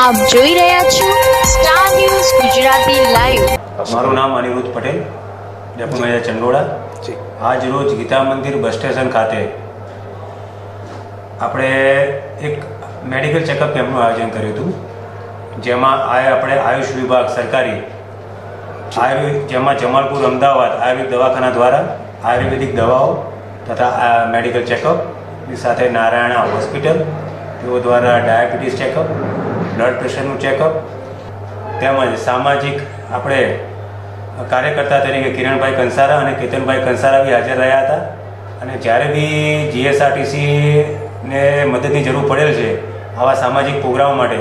આપ જોઈ રહ્યા છો સ્ટાર ન્યૂઝ ગુજરાતી લાઈવ મારું નામ અનિરુદ્ધ પટેલ ડેપો મેનેજર ચંડોળા. આજ રોજ ગીતા મંદિર બસ સ્ટેશન ખાતે આપણે એક મેડિકલ ચેકઅપ કેમ્પનું આયોજન કર્યું હતું જેમાં આ આપણે આયુષ વિભાગ સરકારી આયુર્વેદ જેમાં જમાલપુર અમદાવાદ આયુર્વેદ દવાખાના દ્વારા આયુર્વેદિક દવાઓ તથા આ મેડિકલ ચેકઅપ સાથે નારાયણા હોસ્પિટલ તેઓ દ્વારા ડાયાબિટીસ ચેકઅપ બ્લડ પ્રેશરનું ચેકઅપ તેમજ સામાજિક આપણે કાર્યકર્તા તરીકે કિરણભાઈ કંસારા અને કેતનભાઈ કંસારા બી હાજર રહ્યા હતા. અને જ્યારે બી જીએસઆરટીસીને મદદની જરૂર પડેલ છે આવા સામાજિક પ્રોગ્રામ માટે,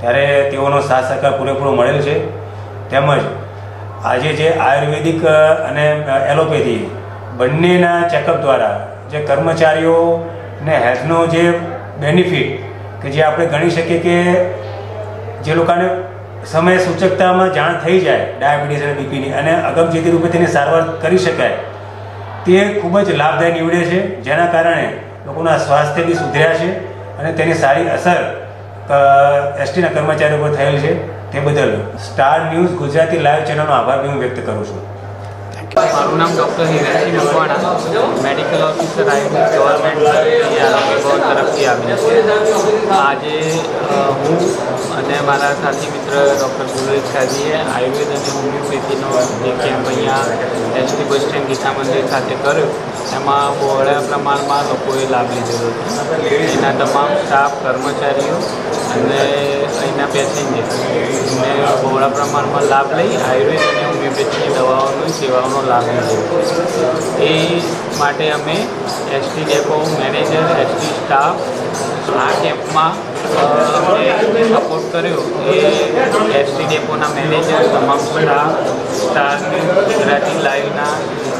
ત્યારે તેઓનો સાથ સહકાર પૂરેપૂરો મળેલ છે. તેમજ આજે જે આયુર્વેદિક અને એલોપેથી બંનેના ચેકઅપ દ્વારા જે કર્મચારીઓને હેલ્થનો જે બેનિફિટ કે જે આપણે ગણી શકીએ કે જે લોકોને સમય સૂચકતામાં જાણ થઈ જાય ડાયાબિટીસ અને બીપીની અને અગમચેતી રૂપે તેની સારવાર કરી શકાય, તે ખૂબ જ લાભદાયી નીવડે છે, જેના કારણે લોકોના સ્વાસ્થ્ય બી સુધર્યા છે અને તેની સારી અસર એસટીના કર્મચારીઓ પર થયેલ છે. તે બદલ સ્ટાર ન્યૂઝ ગુજરાતી લાઈવ ચેનલનો આભાર બી હું વ્યક્ત કરું છું. મારું નામ doctor Hiraji Makwana. Medical officer Ayurved government આરોગ્ય ભવન તરફથી આવેલ છે. આજે હું અને મારા સાથી મિત્ર ડૉક્ટર ગુરુજ શાજીએ આયુર્વેદ અને હોમિયોપેથીનો જે કેમ્પ અહીંયા એસટી બસ સ્ટેન્ડ ગીતા મંદિર ખાતે કર્યો, એમાં બહોળા પ્રમાણમાં લોકોએ લાભ લીધેલો છે. એના તમામ સ્ટાફ કર્મચારીઓ અને અહીંના પેસેન્જર ને બહોળા પ્રમાણમાં લાભ લઈ આયુર્વેદ અને હોમિયોપેથીની દવાઓની સેવાઓનો લાભ લીધો. એ માટે અમે ST depot manager ST staff આ કેમ્પમાં અમને સપોર્ટ કર્યો એ એસટી ડેપોના મેનેજર તમામ સ્ટાફ સ્ટાર ગુજરાતી લાઈવના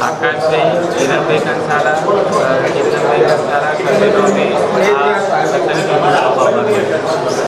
આકાશભાઈ કિરણભાઈ કંસારા અ, કેતનભાઈ કંસારા અમે